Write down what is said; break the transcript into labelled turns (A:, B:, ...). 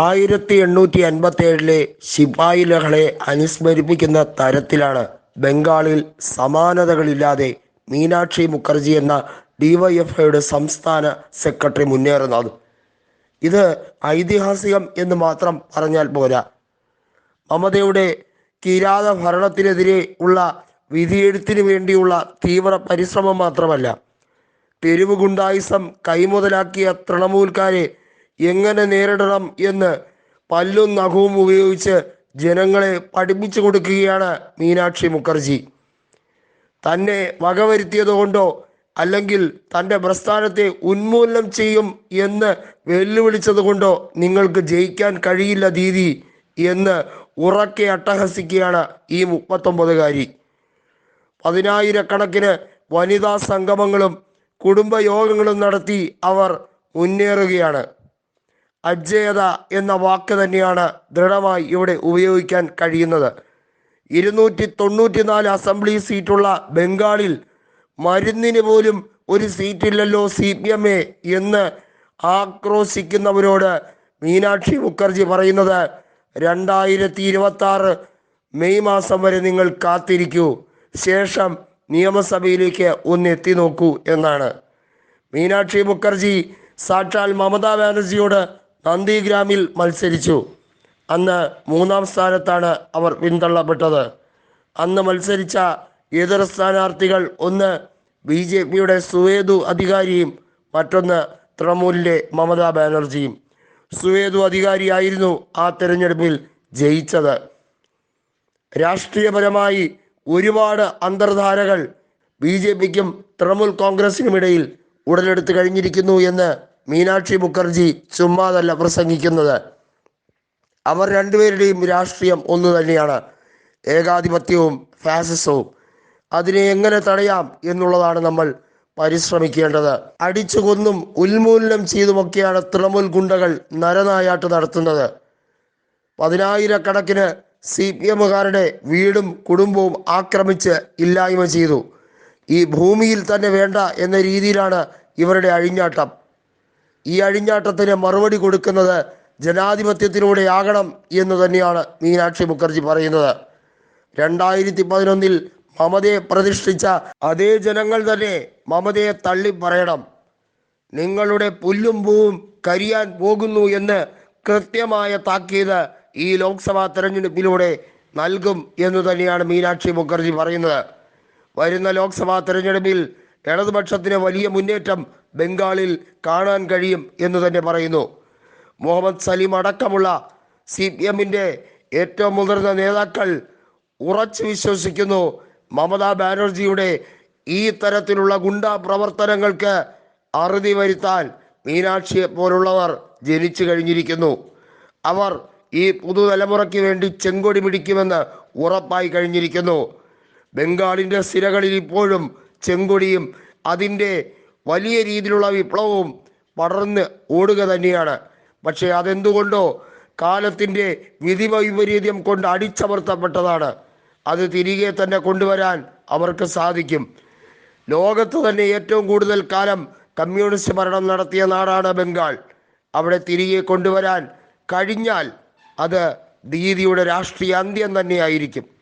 A: ആയിരത്തി എണ്ണൂറ്റി അൻപത്തി ഏഴിലെ ശിപായി ലഹളയെ അനുസ്മരിപ്പിക്കുന്ന തരത്തിലാണ് ബംഗാളിൽ സമാനതകളില്ലാതെ മീനാക്ഷി മുഖർജി എന്ന ഡിവൈഎഫ്ഐയുടെ സംസ്ഥാന സെക്രട്ടറി മുന്നേറുന്നത്. ഇത് ഐതിഹാസികം എന്ന് മാത്രം പറഞ്ഞാൽ പോരാ. മമതയുടെ കിരാത ഭരണത്തിനെതിരെ ഉള്ള വിധിയെഴുത്തിന് വേണ്ടിയുള്ള തീവ്ര പരിശ്രമം മാത്രമല്ല തെരുവ് ഗുണ്ടായിസം കൈമുതലാക്കിയ തൃണമൂൽക്കാരെ എങ്ങനെ നേരിടണം എന്ന് പല്ലും നഖവും ഉപയോഗിച്ച് ജനങ്ങളെ പഠിപ്പിച്ചു കൊടുക്കുകയാണ് മീനാക്ഷി മുഖർജി. തന്നെ വകവരുത്തിയതുകൊണ്ടോ അല്ലെങ്കിൽ തന്റെ പ്രസ്ഥാനത്തെ ഉന്മൂലനം ചെയ്യും എന്ന് വെല്ലുവിളിച്ചതുകൊണ്ടോ നിങ്ങൾക്ക് ജയിക്കാൻ കഴിയില്ല ദീദി എന്ന് ഉറക്കെ അട്ടഹസിക്കുകയാണ് ഈ മുപ്പത്തൊമ്പതുകാരി. പതിനായിരക്കണക്കിന് വനിതാ സംഗമങ്ങളും കുടുംബയോഗങ്ങളും നടത്തി അവർ മുന്നേറുകയാണ്. അജേയത എന്ന വാക്ക് തന്നെയാണ് ദൃഢമായി ഇവിടെ ഉപയോഗിക്കാൻ കഴിയുന്നത്. ഇരുന്നൂറ്റി തൊണ്ണൂറ്റിനാല് അസംബ്ലി സീറ്റുള്ള ബംഗാളിൽ മരുന്നിന് പോലും ഒരു സീറ്റില്ലല്ലോ സി പി എം എ എന്ന് ആക്രോശിക്കുന്നവരോട് മീനാക്ഷി മുഖർജി പറയുന്നത് രണ്ടായിരത്തി ഇരുപത്തി ആറ് മെയ് മാസം വരെ നിങ്ങൾ കാത്തിരിക്കൂ. ശേഷം നിയമസഭയിലേക്ക് ഒന്ന് എത്തി നോക്കൂ എന്നാണ്. മീനാക്ഷി മുഖർജി സാക്ഷാൽ മമതാ ബാനർജിയോട് നന്ദിഗ്രാമിൽ മത്സരിച്ചു. അന്ന് മൂന്നാം സ്ഥാനത്താണ് അവർ പിന്തള്ളപ്പെട്ടത്. അന്ന് മത്സരിച്ച എതിർ സ്ഥാനാർത്ഥികൾ ഒന്ന് ബി ജെ പിയുടെ സുവേദു അധികാരിയും മറ്റൊന്ന് തൃണമൂലിലെ മമതാ ബാനർജിയും. സുവേദു അധികാരിയായിരുന്നു ആ തെരഞ്ഞെടുപ്പിൽ ജയിച്ചത്. രാഷ്ട്രീയപരമായി ഒരുപാട് അന്തർധാരകൾ ബി ജെ പിക്കും തൃണമൂൽ കോൺഗ്രസിനുമിടയിൽ ഉടലെടുത്ത് കഴിഞ്ഞിരിക്കുന്നു എന്ന് മീനാക്ഷി മുഖർജി ചുമ്മാതല്ല പ്രസംഗിക്കുന്നത്. അവർ രണ്ടുപേരുടെയും രാഷ്ട്രീയം ഒന്നു തന്നെയാണ്. ഏകാധിപത്യവും ഫാസിസവും. അതിനെ എങ്ങനെ തടയാം എന്നുള്ളതാണ് നമ്മൾ പരിശ്രമിക്കേണ്ടത്. അടിച്ചു കൊന്നും ഉന്മൂലനം ചെയ്തുമൊക്കെയാണ് തൃണമൂൽ ഗുണ്ടകൾ നരനായാട്ട് നടത്തുന്നത്. പതിനായിരക്കണക്കിന് സി പി എമ്മുകാരുടെ വീടും കുടുംബവും ആക്രമിച്ച് ഇല്ലായ്മ ചെയ്തു. ഈ ഭൂമിയിൽ തന്നെ വേണ്ട എന്ന രീതിയിലാണ് ഇവരുടെ അഴിഞ്ഞാട്ടം. ഈ അഴിഞ്ഞാട്ടത്തിന് മറുപടി കൊടുക്കുന്നത് ജനാധിപത്യത്തിലൂടെയാകണം എന്ന് തന്നെയാണ് മീനാക്ഷി മുഖർജി പറയുന്നത്. രണ്ടായിരത്തി പതിനൊന്നിൽ മമതയെ പ്രതിഷ്ഠിച്ച അതേ ജനങ്ങൾ തന്നെ മമതയെ തള്ളി പറയണം. നിങ്ങളുടെ പുല്ലും പൂവും കരിയാൻ പോകുന്നു എന്ന് കൃത്യമായ താക്കീത് ഈ ലോക്സഭാ തെരഞ്ഞെടുപ്പിലൂടെ നൽകും എന്ന് തന്നെയാണ് മീനാക്ഷി മുഖർജി പറയുന്നത്. വരുന്ന ലോക്സഭാ തെരഞ്ഞെടുപ്പിൽ ഇടതുപക്ഷത്തിന് വലിയ മുന്നേറ്റം ബംഗാളിൽ കാണാൻ കഴിയും എന്ന് തന്നെ പറയുന്നു. മുഹമ്മദ് സലീം അടക്കമുള്ള സി പി എമ്മിന്റെ ഏറ്റവും മുതിർന്ന നേതാക്കൾ ഉറച്ചു വിശ്വസിക്കുന്നു മമതാ ബാനർജിയുടെ ഈ തരത്തിലുള്ള ഗുണ്ടാ പ്രവർത്തനങ്ങൾക്ക് അറുതി വരുത്താൻ മീനാക്ഷിയെ പോലുള്ളവർ ജനിച്ചു കഴിഞ്ഞിരിക്കുന്നു. അവർ ഈ പുതുതലമുറയ്ക്ക് വേണ്ടി ചെങ്കൊടി പിടിക്കുമെന്ന് ഉറപ്പായി കഴിഞ്ഞിരിക്കുന്നു. ബംഗാളിന്റെ സിരകളിൽ ഇപ്പോഴും ചെങ്കൊടിയും അതിന്റെ വലിയ രീതിയിലുള്ള വിപ്ലവവും പടർന്ന് ഓടുക തന്നെയാണ്. പക്ഷേ അതെന്തുകൊണ്ടോ കാലത്തിന്റെ വിധി വൈപരീത്യം കൊണ്ട് അടിച്ചമർത്തപ്പെട്ടതാണ്. അത് തിരികെ തന്നെ കൊണ്ടുവരാൻ അവർക്ക് സാധിക്കും. ലോകത്ത് തന്നെ ഏറ്റവും കൂടുതൽ കാലം കമ്മ്യൂണിസ്റ്റ് ഭരണം നടത്തിയ നാടാണ് ബംഗാൾ. അവിടെ തിരികെ കൊണ്ടുവരാൻ കഴിഞ്ഞാൽ അത് ദീദിയുടെ രാഷ്ട്രീയ അന്ത്യം തന്നെയായിരിക്കും.